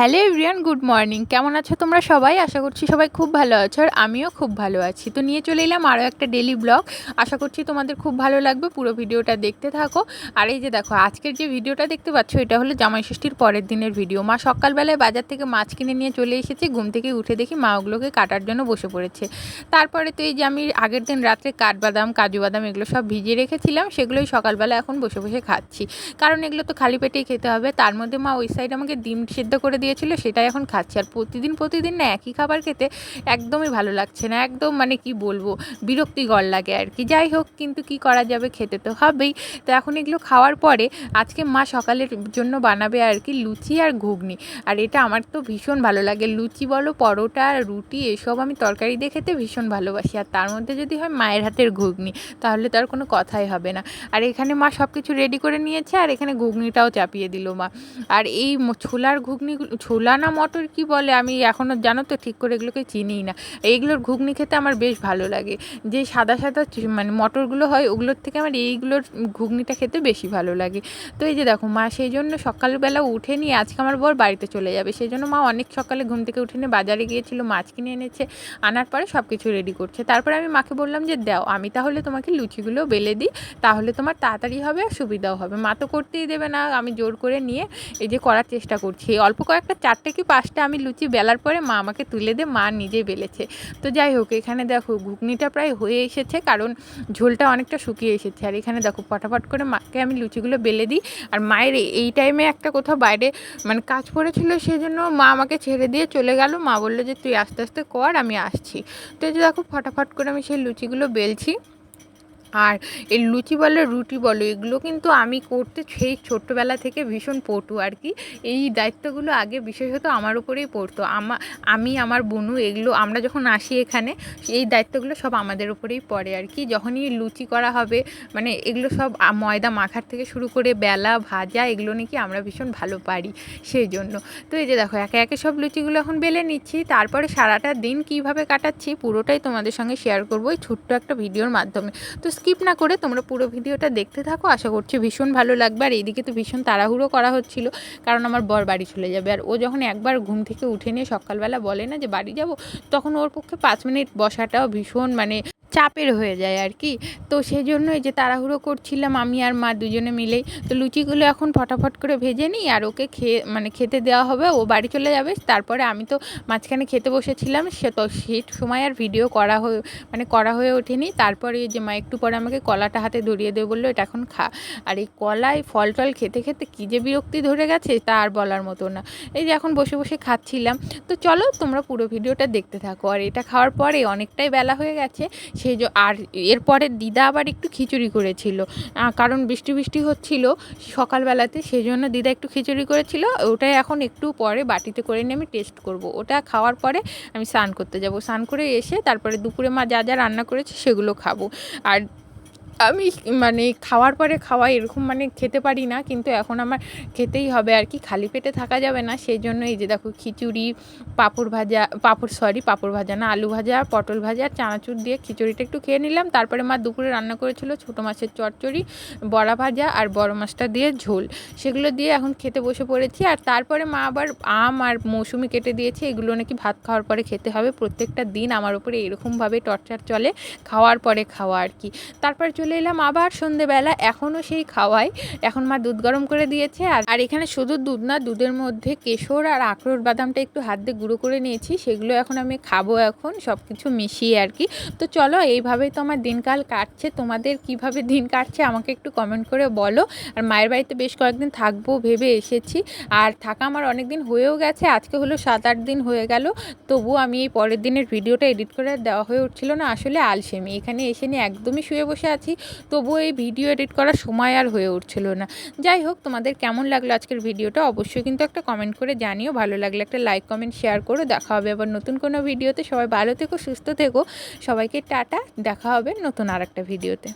Hello everyone good morning. কেমন আছো তোমরা সবাই? আশা করছি সবাই খুব ভালো আছো আর আমিও খুব ভালো আছি। তো নিয়ে চলে এলাম আরও একটা ডেলি ব্লগ আশা করছি তোমাদের খুব ভালো লাগবে, পুরো ভিডিওটা দেখতে থাকো। আর এই যে দেখো, আজকের যে ভিডিওটা দেখতে পাচ্ছ, এটা হলো জামাই ষষ্ঠীর পরের দিনের ভিডিও মা সকালবেলায় বাজার থেকে মাছ কিনে নিয়ে চলে এসেছে, ঘুম থেকে উঠে দেখি মা ওগুলোকে কাটার জন্য বসে পড়েছে। তারপরে তো এই যে আমি আগের দিন রাত্রে কাঠবাদাম, কাজু বাদাম এগুলো সব ভিজিয়ে রেখেছিলাম, সেগুলোই সকালবেলা এখন বসে বসে খাচ্ছি। কারণ এগুলো তো খালি পেটেই খেতে হবে, তার মধ্যে মা ওই সাইড আমাকে ডিম সেদ্ধ করে দিয়েছিল, সেটাই এখন খাচ্ছি। আর প্রতিদিন প্রতিদিন না একই খাবার খেতে একদমই ভালো লাগছে না। একদম মানে কি বলব, বিরক্তিকর লাগে আর কি। যাই হোক, কিন্তু কি করা যাবে, খেতে তো হবেই। তো এখন এগুলো খাওয়ার পরে আজকে মা সকালের জন্য বানাবে আর কি লুচি আর ঘুগনি। আর এটা আমার তো ভীষণ ভালো লাগে। লুচি বলো, পরোটা, রুটি, এসব আমি তরকারি দিয়ে খেতে ভীষণ ভালোবাসি। আর তার মধ্যে যদি হয় মায়ের হাতের ঘুগনি, তাহলে তার কোনো কথাই হবে না। আর এখানে মা সব কিছু রেডি করে নিয়েছে, আর এখানে ঘুগনিটাও চাপিয়ে দিল মা। আর এই ছোলার ঘুগনি ছোলা না মটর কি বলে? আমি এখনও জানো তো, ঠিক করে এগুলোকে চিনিই না। এইগুলোর ঘুগনি খেতে আমার বেশ ভালো লাগে। যে সাদা সাদা মানে মটরগুলো হয়, ওগুলোর থেকে আমার এইগুলোর ঘুগনিটা খেতে বেশি ভালো লাগে। তো এই যে দেখো, মা সেই জন্য সকালবেলা উঠে নিয়ে, আজকে আমার বর বাড়িতে চলে যাবে। সেই জন্য মা অনেক সকালে ঘুম থেকে উঠে নিয়ে বাজারে গিয়েছিল, মাছ কিনে এনেছে, আনার পরে সব কিছু রেডি করছে। তারপরে আমি মাকে বললাম যে, দাও, আমি তাহলে তোমাকে লুচিগুলো বেলে দিই, তাহলে তোমার তাড়াতাড়ি হবে আর সুবিধাও হবে। মা তো করতেই দেবে না, আমি জোর করে নিয়ে এই যে করার চেষ্টা করছি। অল্প কয়েকটা চারটে কি পাঁচটা আমি লুচি বেলার পরে মা আমাকে তুলে দে, মা নিজেই বেলেছে। তো যাই হোক, এখানে দেখো ঘুগনিটা প্রায় হয়ে এসেছে, কারণ ঝোলটা অনেকটা শুকিয়ে এসেছে। আর এখানে দেখো ফটাফট করে মাকে আমি লুচিগুলো বেলে দিই। আর মায়ের এই টাইমে একটা কোথাও বাইরে মানে কাজ পড়েছিল সেই জন্য মা আমাকে ছেড়ে দিয়ে চলে গেল। মা বলল যে, তুই আস্তে আস্তে কর, আমি আসছি। তো দেখো, ফটাফট করে আমি সেই লুচিগুলো বেলছি। আর এই লুচি বলো, রুটি বলো, এগুলো কিন্তু আমি করতে সেই ছোট্টবেলা থেকে ভীষণ পটু আর কি। এই দায়িত্বগুলো আগে বিশেষত আমার উপরেই পড়তো। আমা, আমি, আমার বনু এগুলো, আমরা যখন আসি এখানে, এই দায়িত্বগুলো সব আমাদের উপরেই পড়ে আর কি। যখনই লুচি করা হবে মানে এগুলো সব ময়দা মাখার থেকে শুরু করে বেলা, ভাজা, এগুলো নাকি আমরা ভীষণ ভালো পারি সেই জন্য তো এই যে দেখো, একে একে সব লুচিগুলো এখন বেলে নিচ্ছি। তারপরে সারাটা দিন কীভাবে কাটাচ্ছি, পুরোটাই তোমাদের সঙ্গে শেয়ার করব এই ছোট্ট একটা ভিডিওর মাধ্যমে। তো স্কিপ না করে তোমরা পুরো ভিডিওটা দেখতে থাকো। আশা করছি ভীষণ ভালো লাগবে। আর এইদিকে তো ভীষণ তাড়াহুড়ো করা হচ্ছিল, কারণ আমার বর বাড়ি চলে যাবে। আর ও যখন একবার ঘুম থেকে উঠে নিয়ে সকালবেলা বলে না যে বাড়ি যাব, তখন ওর পক্ষে পাঁচ মিনিট বসাটাও ভীষণ মানে চাপের হয়ে যায় আর কি। তো সেই জন্য এই যে তাড়াহুড়ো করছিলাম আমি আর মা দুজনে মিলেই। তো লুচিগুলো এখন ফটাফট করে ভেজে নিই আর ওকে খেয়ে মানে খেতে দেওয়া হবে। ও বাড়ি চলে যাবে। তারপরে আমি তো মাঝখানে খেতে বসেছিলাম। সে তো সেই সময় আর ভিডিও করা হয়ে মানে করা হয়ে ওঠেনি। তারপরে যে মা একটু পরে আমাকে কলাটা হাতে ধরিয়ে দেবে বলল, এটা এখন খা। আর এই কলায় ফল টল খেতে খেতে কী যে বিরক্তি ধরে গেছে, তা আর বলার মতো না। এই যে এখন বসে বসে খাচ্ছিলাম। তো চলো তোমরা পুরো ভিডিওটা দেখতে থাকো। আর এটা খাওয়ার পরে অনেকটাই বেলা হয়ে গেছে। সেই আর এরপরে দিদা আবার একটু খিচুড়ি করেছিল। কারণ বৃষ্টি বৃষ্টি হচ্ছিল সকালবেলাতে সেই জন্য দিদা একটু খিচুড়ি করেছিল। ওটাই এখন একটু পরে বাটিতে করে নিয়ে আমি টেস্ট করব। ওটা খাওয়ার পরে আমি স্নান করতে যাব। স্নান করে এসে তারপরে দুপুরে মা যা যা রান্না করেছে সেগুলো খাব। আর আমি মানে খাওয়ার পরে খাওয়া এরকম মানে খেতে পারি না, কিন্তু এখন আমার খেতেই হবে আর কি, খালি পেটে থাকা যাবে না সেই জন্য এই যে দেখো খিচুড়ি, পাঁপড় ভাজা, পাঁপড় সরি পাঁপড় ভাজা না, আলু ভাজা, পটল ভাজা চানাচুর দিয়ে খিচুড়িটা একটু খেয়ে নিলাম, তারপরে মা দুপুরে রান্না করেছিল ছোটো মাছের চচ্চড়ি, বড়া ভাজা আর বড় মাছটা দিয়ে ঝোল, সেগুলো দিয়ে এখন খেতে বসে পড়েছি, আর তারপরে মা আবার আম আর মৌসুমি কেটে দিয়েছে, এগুলো নাকি ভাত খাওয়ার পরে খেতে হবে, প্রত্যেকটা দিন আমার উপরে এরকমভাবে টর্চার চলে, খাওয়ার পরে খাওয়া আর কি, তারপর চলে চলে এলাম আবার সন্ধেবেলা এখনও সেই খাওয়াই। এখন মা দুধ গরম করে দিয়েছে আর এখানে শুধু দুধ না, দুধের মধ্যে কেশর আর আখরোট বাদামটা একটু হাত দিয়ে গুঁড়ো করে নিয়েছি, সেগুলো এখন আমি খাব এখন সব কিছু মিশিয়ে আর কি। তো চলো, এইভাবেই তো আমার দিনকাল কাটছে, তোমাদের কীভাবে দিন কাটছে আমাকে একটু কমেন্ট করে বলো। আর মায়ের বাড়িতে বেশ কয়েকদিন থাকব ভেবে এসেছি, আর থাকা আমার অনেক দিন হয়েও গেছে, আজকে হলো সাত আট দিন হয়ে গেল, তবুও আমি এই পরের দিনের ভিডিওটা এডিট করে দেওয়া হয়ে উঠছিল না, আসলে আলসেমি। এখানে এসে নিয়ে একদমই শুয়ে বসে আছি তবুও এই ভিডিও এডিট করার সময় আর হয়ে উঠছিল না। যাই হোক, তোমাদের কেমন লাগল আজকের ভিডিওটা অবশ্যই কিন্তু একটা কমেন্ট করে জানিও। ভালো লাগলে একটা লাইক কমেন্ট শেয়ার করো। দেখা হবে আবার নতুন কোনো ভিডিওতে সবাই ভালো থেকো, সুস্থ থেকো। সবাইকে টাটা। দেখা হবে নতুন আর একটা ভিডিওতে